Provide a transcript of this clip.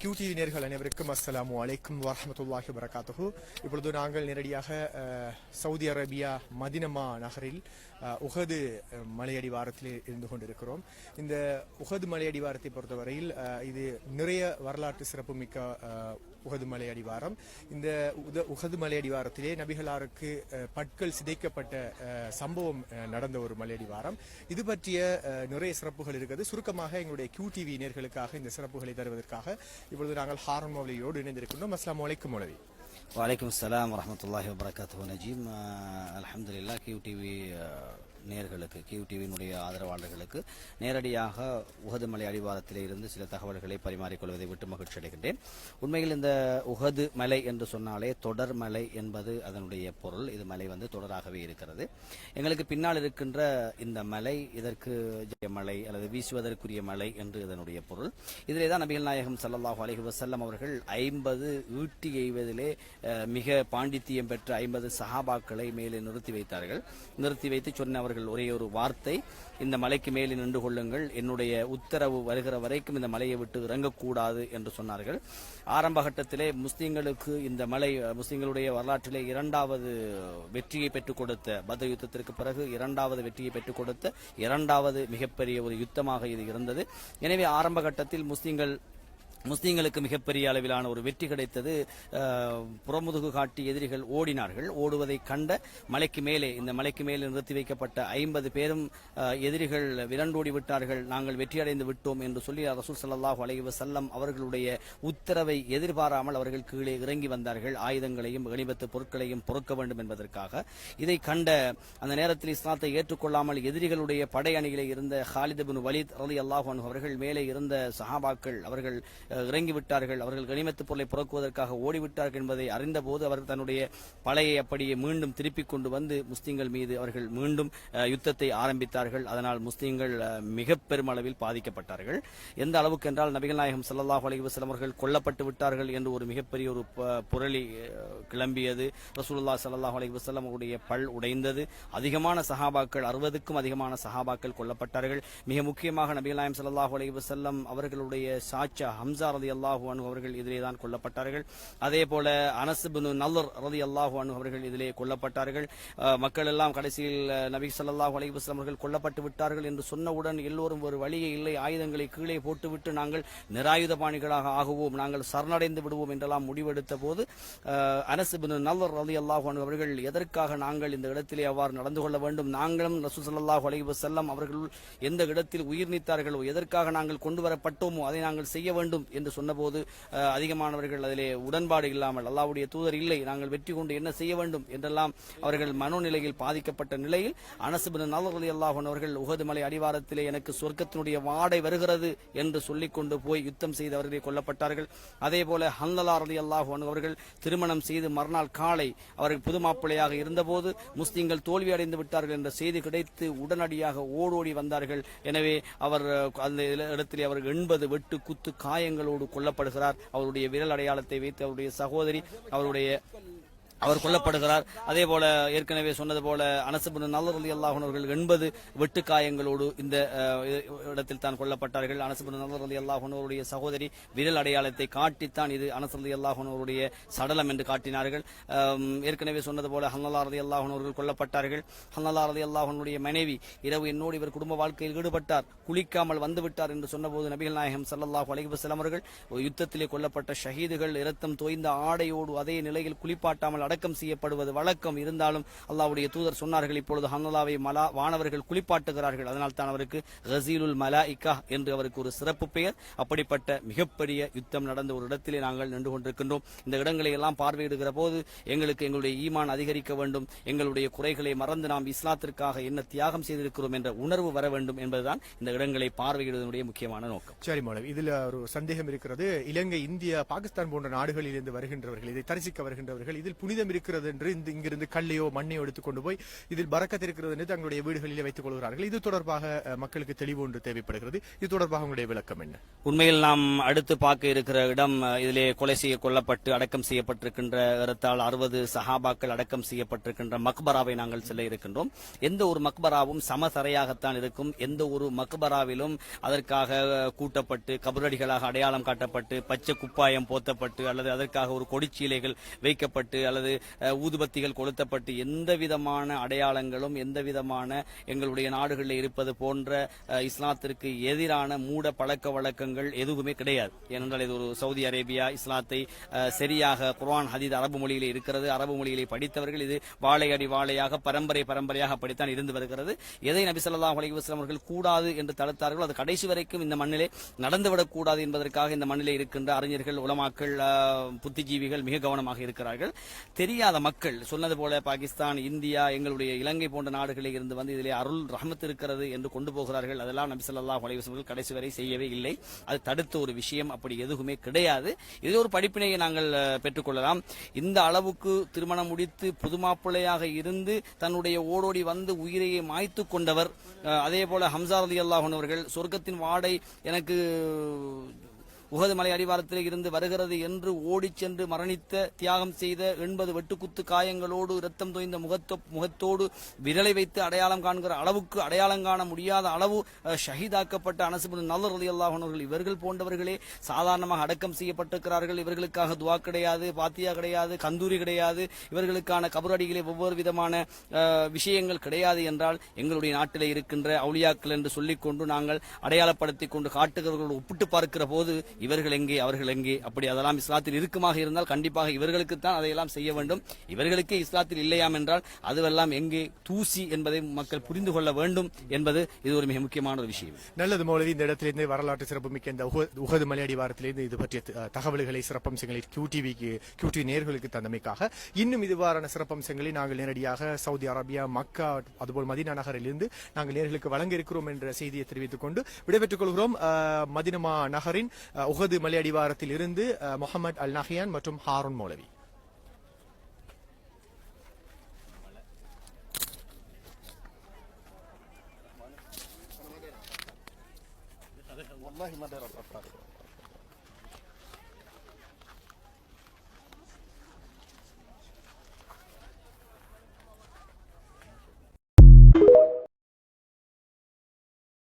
கியூடிவி நேர்கள் அனைவருக்கும் அஸ்ஸலாமு அலைக்கும் வரமத்துல்லாஹி வரகாத்துஹு இப்பொழுது நாங்கள் நேரடியாக சவுதி அரேபியா மதினமா நகரில் உகது உஹது அஹ், மலையடிவாரத்தில் இருந்து கொண்டிருக்கிறோம். இந்த உஹது மலையடிவாரத்தை பொறுத்தவரையில் இது நிறைய வரலாற்று சிறப்புமிக்க உகது உஹது மலையடிவாரம். இந்த உத உஹது மலையடிவாரத்திலே நபிகளாருக்கு பட்கள் பற்கள் சிதைக்கப்பட்ட சம்பவம் நடந்த ஒரு மலையடிவாரம். இது பற்றிய நிறைய சிறப்புகள் இருக்குது. சுருக்கமாக எங்களுடைய கியூடிவி நேர்களுக்காக இந்த சிறப்புகளை தருவதற்காக இப்பொழுது நாங்கள் ஹாரன் மௌலியோடு இணைந்திருக்கின்றோம். அஸ்லாம் வலைக்கும் மௌலவி. வலைக்கம் அஸ்லாம் வரமத்துல்லாஹி வபரகாத்து நஜீம் அலமதுல்லா கியூ டிவி நேர்களுக்கு நேயர்களுக்கு கியூ டிவியினுடைய ஆதரவாளர்களுக்கு நேரடியாக உகது மலை அடிவாரத்திலே இருந்து சில தகவல்களை பரிமாறிக்கொள்வதை விட்டு மகிழ்ச்சி அடைகின்றேன். உண்மையில் இந்த உகது மலை என்று சொன்னாலே தொடர் மலை என்பது அதனுடைய பொருள். இது மலை வந்து தொடராகவே இருக்கிறது. எங்களுக்கு பின்னால் இருக்கின்ற இந்த மலை இதற்கு மலை அல்லது வீசுவதற்குரிய மலை என்று இதனுடைய பொருள். இதிலே தான் நபிகள் நாயகம் சல்லாஹூ அலஹி வசல்லம் அவர்கள் ஐம்பது ஈட்டி எய்வதிலே மிக பாண்டித்தியம் பெற்ற ஐம்பது சஹாபாக்களை மேலே நிறுத்தி வைத்தார்கள். நிறுத்தி வைத்து சொன்ன அவர்கள் ஒரே ஒரு வார்த்தை இந்த மலைக்கு மேலே நின்று கொள்ளுங்கள் என்னுடைய உத்தரவு வருகிற வரைக்கும் இந்த மலையை விட்டு இறங்கக்கூடாது என்று சொன்னார்கள். ஆரம்ப கட்டத்திலே முஸ்லிம்களுக்கு இந்த மலை முஸ்லீம்களுடைய முஸ்லிம்களுடைய வரலாற்றிலே இரண்டாவது வெற்றியை பெற்றுக் கொடுத்த பத்ர யுத்தத்திற்கு பிறகு இரண்டாவது வெற்றியை பெற்றுக் கொடுத்த இரண்டாவது மிகப்பெரிய ஒரு யுத்தமாக இது இருந்தது. எனவே ஆரம்ப கட்டத்தில் முஸ்லிம்கள் முஸ்லீம்களுக்கு மிகப்பெரிய அளவிலான ஒரு வெற்றி கிடைத்தது. புறமுதுகு காட்டி எதிரிகள் ஓடினார்கள். ஓடுவதை கண்ட மலைக்கு மேலே இந்த மலைக்கு மேலே நிறுத்தி வைக்கப்பட்ட ஐம்பது பேரும் எதிரிகள் விரண்டோடி விட்டார்கள். நாங்கள் வெற்றியடைந்து விட்டோம் என்று சொல்லி ரசூல் சல்லாஹூ அலைவு செல்லம் அவர்களுடைய உத்தரவை எதிர்பாராமல் அவர்கள் கீழே இறங்கி வந்தார்கள். ஆயுதங்களையும் கனிமத்து பொருட்களையும் பொறுக்க வேண்டும் என்பதற்காக. இதை கண்ட அந்த நேரத்தில் இஸ்லாத்தை ஏற்றுக்கொள்ளாமல் எதிரிகளுடைய படை அணியிலே இருந்த ஹாலித் பின் வலீத் ரலியல்லாஹு அவர்கள் மேலே இருந்த சஹாபாக்கள் அவர்கள் இறங்கிவிட்டார்கள். அவர்கள் கனிமத்து பொருளை புறக்குவதற்காக ஓடிவிட்டார்கள் என்பதை அறிந்தபோது அவர் தன்னுடைய பழையை அப்படியே மீண்டும் திருப்பிக் கொண்டு வந்து முஸ்லீம்கள் மீது அவர்கள் மீண்டும் யுத்தத்தை ஆரம்பித்தார்கள். அதனால் முஸ்லிம்கள் மிக பெருமளவில் பாதிக்கப்பட்டார்கள். எந்த அளவுக்கு என்றால் நபிகள் நாயகம் சல்லாஹ் அலைஹி வஸல்லம் அவர்கள் கொல்லப்பட்டு விட்டார்கள் என்று ஒரு மிகப்பெரிய ஒரு புரளி கிளம்பியது. ரசூல்லா சல்லாஹ் அலைஹி வஸல்லம் அவருடைய பல் உடைந்தது. அதிகமான சஹாபாக்கள் அறுபதுக்கும் அதிகமான சஹாபாக்கள் கொல்லப்பட்டார்கள். மிக முக்கியமாக நபிகள் நாயம் சல்லாஹ் அலைஹி வஸல்லம் அவர்களுடைய சாச்சா ஹம்சா ரலியல்லாஹு அனு அவர்கள் இதிலே தான் கொல்லப்பட்டார்கள். அதே போல அனஸ் நல்லர் நல்லர் ரலியல்லாஹு அனு அவர்கள் இதிலே கொல்லப்பட்டார்கள். மக்கள் எல்லாம் கடைசியில் நபி ஸல்லல்லாஹு அலைஹி அவர்கள் கொல்லப்பட்டு விட்டார்கள் என்று சொன்னவுடன் எல்லோரும் ஒரு வழியே இல்லை ஆயுதங்களை கீழே போட்டுவிட்டு நாங்கள் நிராயுதபாணிகளாக ஆகுவோம் நாங்கள் சரணடைந்து விடுவோம் என்றெல்லாம் முடிவெடுத்த போது அஹ், நல்லர் ரதி அல்லாஹு அனு அவர்கள் எதற்காக நாங்கள் இந்த இடத்திலே அவ்வாறு நடந்து கொள்ள வேண்டும்? நாங்களும் ரசூல் ஸல்லல்லாஹு செல்லம் அவர்கள் எந்த இடத்தில் உயிர் நீத்தார்களோ எதற்காக நாங்கள் கொண்டு வரப்பட்டோமோ அதை நாங்கள் செய்ய வேண்டும். என்று சொன்னபோது அதிகமானவர்கள் அதிலே உடன்பாடு இல்லாமல் அல்லாவுடைய தூதர் இல்லை நாங்கள் வெற்றி கொண்டு என்ன செய்ய வேண்டும் என்றெல்லாம் அவர்கள் மனோநிலையில் பாதிக்கப்பட்ட நிலையில் அனசுபின் நல்லி அல்லாஹன் அவர்கள் உகதுமலை அடிவாரத்திலே எனக்கு சொர்க்கத்தினுடைய வாடை வருகிறது என்று சொல்லிக் கொண்டு போய் யுத்தம் செய்து அவர்களே கொல்லப்பட்டார்கள். அதே போல ஹல்லலா ரலி அல்லாஹன் அவர்கள் திருமணம் செய்து மறுநாள் காலை அவர்கள் புது மாப்பிள்ளையாக இருந்தபோது முஸ்லிம்கள் தோல்வி அடைந்து விட்டார்கள் என்ற செய்தி கிடைத்து உடனடியாக ஓடோடி வந்தார்கள். எனவே அவர் அந்த இடத்திலே அவர் எண்பது வெட்டு குத்து காயங்கள் காயங்களோடு கொல்லப்படுகிறார். அவருடைய விரல் அடையாளத்தை வைத்து அவருடைய சகோதரி அவருடைய அவர் கொல்லப்படுகிறார். அதே போல ஏற்கனவே சொன்னது போல அனசபுன் நல்லர் அலி அல்லாஹன் அவர்கள் எண்பது வெட்டுக்காயங்களோடு இந்த இடத்தில் தான் கொல்லப்பட்டார்கள். அனசபுன் நல்லர் அலி அல்லாஹன் அவருடைய சகோதரி விரல் அடையாளத்தை காட்டித்தான் இது அனஸ் அலி அல்லாஹன் அவருடைய சடலம் என்று காட்டினார்கள். ஏற்கனவே சொன்னது போல ஹல்லா அலி அல்லாஹன் அவர்கள் கொல்லப்பட்டார்கள். ஹல்லா அலி அல்லாஹனுடைய மனைவி இரவு என்னோடு இவர் குடும்ப வாழ்க்கையில் ஈடுபட்டார். குளிக்காமல் வந்துவிட்டார் என்று சொன்னபோது நபிகள் நாயகம் ஸல்லல்லாஹு அலைஹி அவர்கள் ஒரு யுத்தத்திலே கொல்லப்பட்ட ஷஹீதுகள் இரத்தம் தோய்ந்த ஆடையோடு அதே நிலையில் குளிப்பாட்டாமல் அடக்கம் செய்யப்படுவது வழக்கம் இருந்தாலும் அல்லாவுடைய தூதர் சொன்னார்கள் இப்பொழுது ஹன்னலாவை மலா வானவர்கள் குளிப்பாட்டுகிறார்கள். அதனால் தான் அவருக்கு ஹசீலுல் மலா இக்கா என்று அவருக்கு ஒரு சிறப்பு பெயர். அப்படிப்பட்ட மிகப்பெரிய யுத்தம் நடந்த ஒரு இடத்திலே நாங்கள் நின்று கொண்டிருக்கின்றோம். இந்த இடங்களை எல்லாம் பார்வையிடுகிற போது எங்களுக்கு எங்களுடைய ஈமான் அதிகரிக்க வேண்டும். எங்களுடைய குறைகளை மறந்து நாம் இஸ்லாத்திற்காக என்ன தியாகம் செய்திருக்கிறோம் என்ற உணர்வு வர வேண்டும் என்பதுதான் இந்த இடங்களை பார்வையிடுவதனுடைய முக்கியமான நோக்கம். சரி மேடம் இதுல ஒரு சந்தேகம் இருக்கிறது. இலங்கை இந்தியா பாகிஸ்தான் போன்ற நாடுகளில் இருந்து வருகின்றவர்கள் இதை தரிசிக்க வருகின்றவர்கள் இதில் புனித புனிதம் இருக்கிறது என்று இந்த இங்கிருந்து கல்லையோ மண்ணையோ எடுத்துக்கொண்டு போய் இதில் பறக்கத் இருக்கிறது என்று தங்களுடைய வீடுகளிலே வைத்துக் கொள்கிறார்கள். இது தொடர்பாக மக்களுக்கு தெளிவு ஒன்று தேவைப்படுகிறது. இது தொடர்பாக உங்களுடைய விளக்கம் என்ன? உண்மையில் நாம் அடுத்து பார்க்க இருக்கிற இடம் இதிலே கொலை செய்ய கொல்லப்பட்டு அடக்கம் செய்யப்பட்டிருக்கின்ற ஏறத்தாழ் அறுபது சஹாபாக்கள் அடக்கம் செய்யப்பட்டிருக்கின்ற மக்பராவை நாங்கள் செல்ல இருக்கின்றோம். எந்த ஒரு மக்பராவும் சமசரையாகத்தான் இருக்கும். எந்த ஒரு மக்பராவிலும் அதற்காக கூட்டப்பட்டு கபரடிகளாக அடையாளம் காட்டப்பட்டு பச்சை குப்பாயம் போத்தப்பட்டு அல்லது அதற்காக ஒரு கொடிச்சீலைகள் வைக்கப்பட்டு அல்லது அல்லது ஊதுபத்திகள் கொளுத்தப்பட்டு எந்த விதமான அடையாளங்களும் எந்த விதமான எங்களுடைய நாடுகளில் இருப்பது போன்ற இஸ்லாத்திற்கு எதிரான மூட பழக்க வழக்கங்கள் எதுவுமே கிடையாது. ஏனென்றால் இது ஒரு சவுதி அரேபியா இஸ்லாத்தை சரியாக குர்ஆன் ஹதீத் அரபு மொழியிலே இருக்கிறது. அரபு மொழியிலே படித்தவர்கள் இது வாழையடி வாழையாக பரம்பரை பரம்பரையாக படித்தான் இருந்து வருகிறது. எதை நபி ஸல்லல்லாஹு அலிவாஸ்லாம் அவர்கள் கூடாது என்று தடுத்தார்களோ அது கடைசி வரைக்கும் இந்த மண்ணிலே நடந்துவிடக்கூடாது என்பதற்காக இந்த மண்ணிலே இருக்கின்ற அறிஞர்கள் உலமாக்கள் புத்திஜீவிகள் மிக கவனமாக இருக்கிறார்கள். தெரியாத மக்கள் சொன்னது போல பாகிஸ்தான் இந்தியா எங்களுடைய இலங்கை போன்ற நாடுகளில் இருந்து வந்து இதிலே அருள் ரஹமத் இருக்கிறது என்று கொண்டு போகிறார்கள். அதெல்லாம் நபி ஸல்லல்லாஹு கடைசி வரை செய்யவே இல்லை. அது தடுத்த ஒரு விஷயம். அப்படி எதுவுமே கிடையாது. இதே ஒரு படிப்பினையை நாங்கள் பெற்றுக்கொள்ளலாம். இந்த அளவுக்கு திருமணம் முடித்து புதுமாப்பிள்ளையாக இருந்து தன்னுடைய ஓடோடி வந்து உயிரையை மாய்த்து கொண்டவர் அதே போல ஹம்சா அல்லாஹன் அவர்கள் சொர்க்கத்தின் வாடை எனக்கு உகது மலை அடிவாரத்தில் இருந்து வருகிறது என்று ஓடிச் சென்று மரணித்த தியாகம் செய்த எண்பது வெட்டுக்குத்து காயங்களோடு இரத்தம் தோய்ந்த முகத்தோ முகத்தோடு விரலை வைத்து அடையாளம் காண்கிற அளவுக்கு அடையாளம் காண முடியாத அளவு ஷஹீதாக்கப்பட்ட அனசுபின் நல்லர் அலி அவர்கள் இவர்கள் போன்றவர்களே சாதாரணமாக அடக்கம் செய்யப்பட்டிருக்கிறார்கள். இவர்களுக்காக துவா கிடையாது பாத்தியா கிடையாது கந்தூரி கிடையாது. இவர்களுக்கான கபரடிகளே ஒவ்வொரு விதமான விஷயங்கள் கிடையாது என்றால் எங்களுடைய நாட்டிலே இருக்கின்ற அவுளியாக்கள் என்று சொல்லிக்கொண்டு நாங்கள் அடையாளப்படுத்திக் கொண்டு காட்டுகிறவர்களோடு ஒப்பிட்டு பார்க்கிற போது இவர்கள் எங்கே அவர்கள் எங்கே அப்படி அதெல்லாம் இஸ்லாத்தில் இருக்குமாக இருந்தால் கண்டிப்பாக இவர்களுக்குத்தான் அதையெல்லாம் செய்ய வேண்டும். இவர்களுக்கே இஸ்லாத்தில் இல்லையாம் என்றால் அதுவெல்லாம் எங்கே தூசி என்பதை மக்கள் புரிந்து கொள்ள வேண்டும் என்பது இது ஒரு மிக முக்கியமான ஒரு விஷயம். நல்லது மௌலவி இந்த இடத்திலிருந்து வரலாற்று சிறப்புமிக்க இந்த உக- உகது மலையடி வாரத்திலிருந்து இது பற்றிய த- தகவல்களை சிறப்பம்சங்களை கியூ டிவிக்கு நேர்களுக்கு தந்தமைக்காக. இன்னும் இதுவாறான சிறப்பம்சங்களை நாங்கள் நேரடியாக சவுதி அரேபியா மக்கா அதுபோல் மதினா நகரிலிருந்து நாங்கள் நேர்களுக்கு வழங்க இருக்கிறோம் என்ற செய்தியை தெரிவித்துக் கொண்டு விடைபெற்றுக் கொள்கிறோம். மதினமா நகரின் உகது மலையடி வாரத்தில் இருந்து முகமது அல் நஹியான் மற்றும் ஹாரூன் மௌலவி والله ما دار الافكار